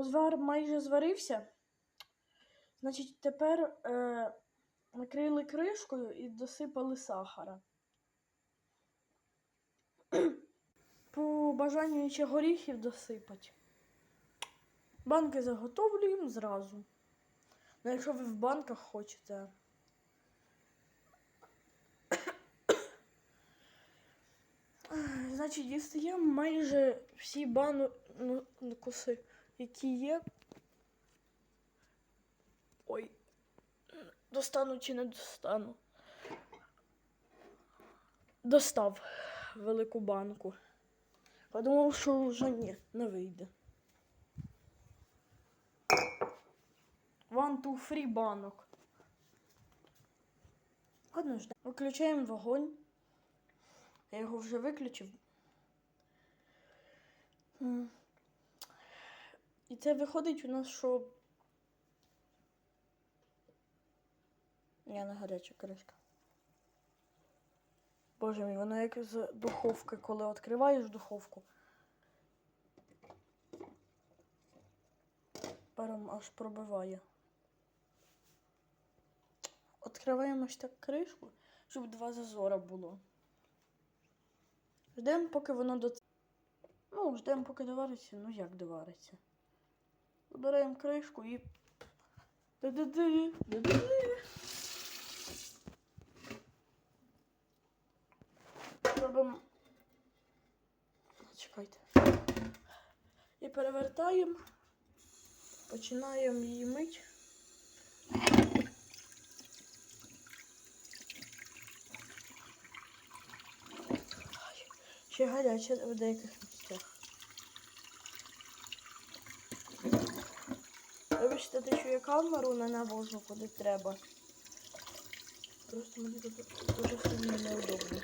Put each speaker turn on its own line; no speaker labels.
Узвар майже зварився. Значить, тепер е, накрили кришкою і досипали сахара. По бажанню ще горіхів досипать. Банки заготовлюємо зразу. Ну, якщо ви в банках хочете. Значить, дістаємо майже всі банкуси, які є. Ой, достану чи не достану. Достав велику банку. Подумав, що вже ні, не вийде. One, two, free банок. Ладно, жде. Виключаємо вогонь. Я його вже виключив. І це виходить у нас, що. Я не гаряча кришка. Боже мій, воно як з духовки, коли відкриваєш духовку. Паром аж пробиває. Відкриваємо ось так кришку, щоб два зазора було. Ждемо, поки воно до. Ну, ждемо, поки довариться. Ну як довариться. Забираємо кришку і. Ди-ди-ди. Робимо. Чекайте. І перевертаємо. Починаємо її мити. Ще гаряче в деяких Вибачте, те, що я камеру не навожу куди треба. Просто мені тут дуже сильно неудобно.